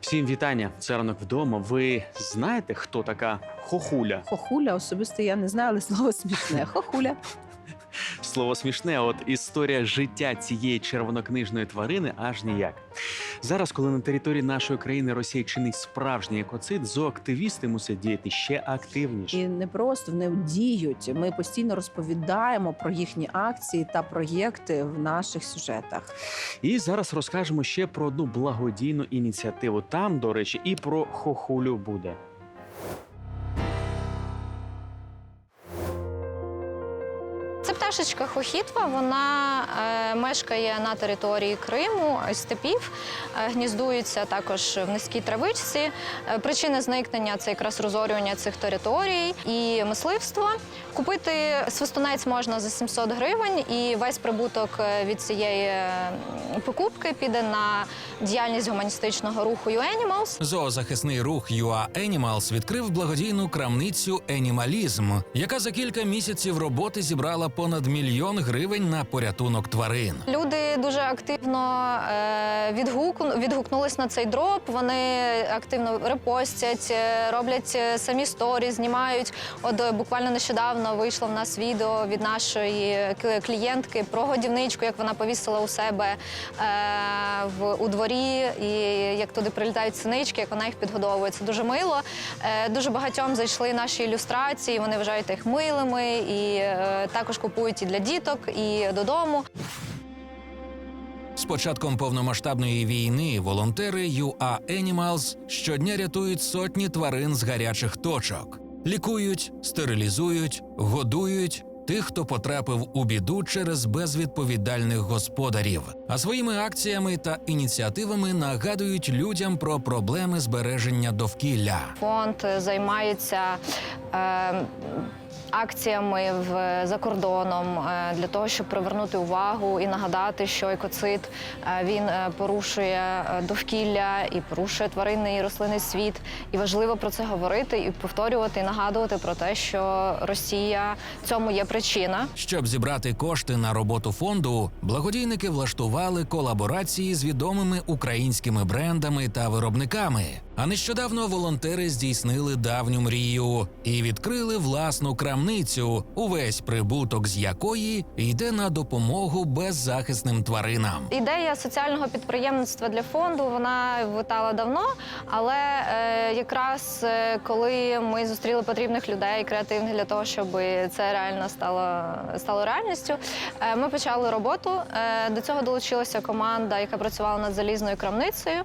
Всім вітання. Це ранок вдома. Ви знаєте, хто така хохуля? Хохуля особисто я не знаю, але слово смішне. Хохуля. Слово смішне, а от історія життя цієї червонокнижної тварини аж ніяк. Зараз, коли на території нашої країни Росія чинить справжній екоцид, зооактивісти мусять діяти ще активніше. І не просто вони діють. Ми постійно розповідаємо про їхні акції та проєкти в наших сюжетах. І зараз розкажемо ще про одну благодійну ініціативу. Там, до речі, і про хохулю буде. Це пташечка хохітва. Вона е, мешкає на території Криму, степів, е, гніздується також в низькій травичці. Е, причини зникнення це якраз розорювання цих територій і мисливство. Купити свистунець можна за 700 гривень, і весь прибуток від цієї покупки піде на діяльність гуманістичного руху UAnimals. Зоозахисний рух UA Animals відкрив благодійну крамницю Енімалізм, яка за кілька місяців роботи зібрала понад мільйон гривень на порятунок тварин. Люди дуже активно е, відгукнулись на цей дроп. Вони активно репостять, е, роблять е, самі сторі, знімають. От буквально нещодавно вийшло в нас відео від нашої клієнтки про годівничку, як вона повісила у себе в у дворі, і як туди прилітають синички, як вона їх підгодовує. Це дуже мило. Дуже багатьом зайшли наші ілюстрації. Вони вважають їх милими і також купують і для діток, і додому. З початком повномасштабної війни волонтери UA Animals щодня рятують сотні тварин з гарячих точок, лікують, стерилізують, годують. Тих, хто потрапив у біду через безвідповідальних господарів, а своїми акціями та ініціативами нагадують людям про проблеми збереження довкілля. Фонд займається е, акціями в, за кордоном е, для того, щоб привернути увагу і нагадати, що екоцид е, він е, порушує довкілля і порушує тваринний і рослинний світ. І важливо про це говорити і повторювати, і нагадувати про те, що Росія цьому є причина. Щоб зібрати кошти на роботу фонду, благодійники влаштували колаборації з відомими українськими брендами та виробниками. А нещодавно волонтери здійснили давню мрію і відкрили власну крамницю, увесь прибуток з якої йде на допомогу беззахисним тваринам. Ідея соціального підприємництва для фонду вона витала давно, але е, якраз е, коли ми зустріли потрібних людей, креативних для того, щоб це реально стало, стало реальністю, е, ми почали роботу. Е, до цього долучилася команда, яка працювала над залізною крамницею.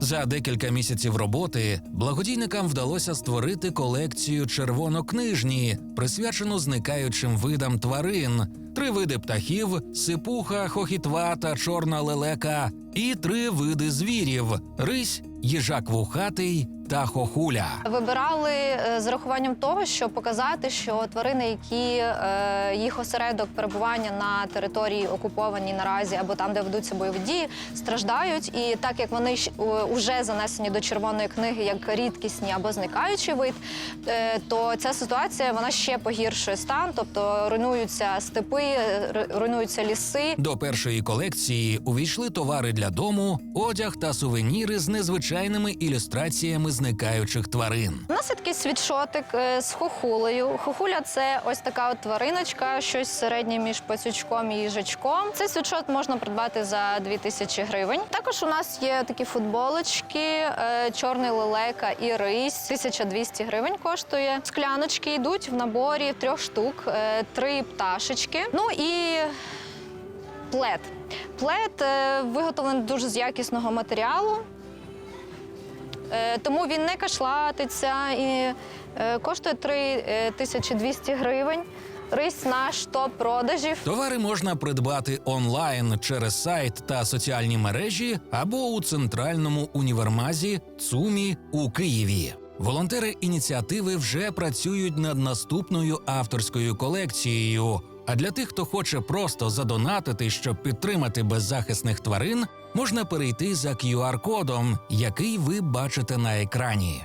За декілька місяців роботи благодійникам вдалося створити колекцію червонокнижні, присвячену зникаючим видам тварин, три види птахів: сипуха, хохітва та чорна лелека, і три види звірів: рись, їжак вухатий та хохуля. Вибирали е, з рахуванням того, щоб показати, що тварини, які е, їх осередок перебування на території окупованій наразі або там, де ведуться бойові дії, страждають. І так як вони вже занесені до червоної книги як рідкісні або зникаючий вид, е, то ця ситуація вона ще погіршує стан, тобто руйнуються степи, руйнуються ліси. До першої колекції увійшли товари для дому, одяг та сувеніри з незвичайними ілюстраціями зникаючих тварин. У нас є такий світшотик е, з хохулею. Хохуля це ось така от твариночка, щось середнє між пацючком і їжачком. Цей світшот можна придбати за 2000 гривень. Також у нас є такі футболочки, е, чорний лелека і рись. 1200 гривень коштує. Скляночки йдуть в наборі трьох штук, е, три пташечки. Ну і плед. Плед виготовлений дуже з якісного матеріалу. Е, Тому він не кашлатиться і е, коштує 3200 гривень. Рись наш топ продажів. Товари можна придбати онлайн через сайт та соціальні мережі або у центральному універмазі ЦУМі у Києві. Волонтери ініціативи вже працюють над наступною авторською колекцією. А для тих, хто хоче просто задонатити, щоб підтримати беззахисних тварин, можна перейти за QR-кодом, який ви бачите на екрані.